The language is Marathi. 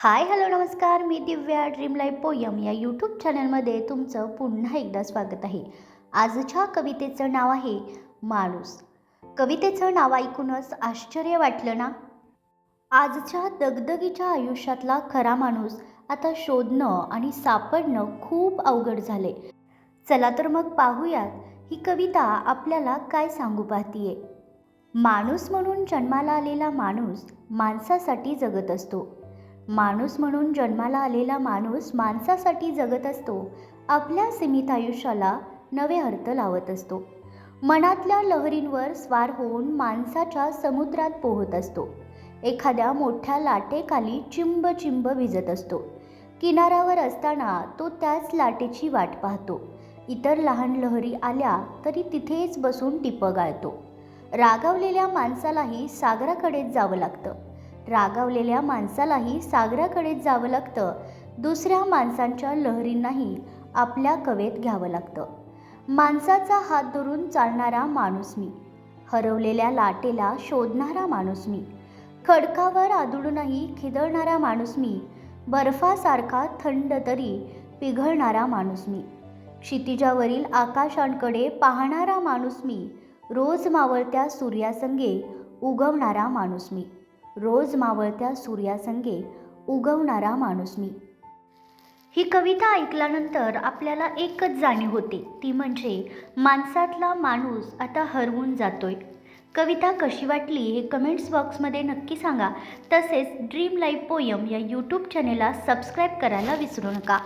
हाय हॅलो नमस्कार. मी दिव्या ड्रीम लाईफ पोयम या यूट्यूब चॅनलमध्ये तुमचं पुन्हा एकदा स्वागत आहे. आजच्या कवितेचं नाव आहे माणूस. कवितेचं नाव ऐकूनच आश्चर्य वाटलं ना? आजच्या दगदगीच्या आयुष्यातला खरा माणूस आता शोधणं आणि सापडणं खूप अवघड झाले चला तर मग पाहूयात ही कविता आपल्याला काय सांगू पाहतीये. माणूस म्हणून जन्माला आलेला माणूस माणसासाठी जगत असतो. माणूस म्हणून जन्माला आलेला माणूस माणसासाठी जगत असतो आपल्या सीमित आयुष्याला नवे अर्थ लावत असतो. मनातल्या लहरींवर स्वार होऊन माणसाच्या समुद्रात पोहत असतो. एखाद्या मोठ्या लाटेखाली चिंब चिंब भिजत असतो. किनाऱ्यावर असताना तो त्याच लाटेची वाट पाहतो. इतर लहान लहरी आल्या तरी तिथेच बसून टिपं गाळतो. रागावलेल्या माणसालाही सागराकडेच जावं लागतं. रागावलेल्या माणसालाही सागराकडेच जावं लागतं. दुसऱ्या माणसांच्या लहरींनाही आपल्या कवेत घ्यावं लागतं. माणसाचा हात धरून चालणारा माणूस मी. हरवलेल्या लाटेला शोधणारा माणूस मी. खडकावर आदळूनही खिदळणारा माणूस मी. बर्फासारखा थंड तरी पिघळणारा माणूस मी. क्षितिजावरील आकाशांकडे पाहणारा माणूस मी. रोज मावळत्या सूर्यासंगे उगवणारा माणूस मी. रोज मावळत्या सूर्यासंगे उगवणारा माणूस मी. ही कविता ऐकल्यानंतर आपल्याला एकच जाणीव होते ती म्हणजे माणसातला माणूस आता हरवून जातोय. कविता कशी वाटली हे कमेंट्स बॉक्समध्ये नक्की सांगा. तसेच ड्रीम लाईफ पोयम या यूट्यूब चॅनेलला सबस्क्राईब करायला विसरू नका.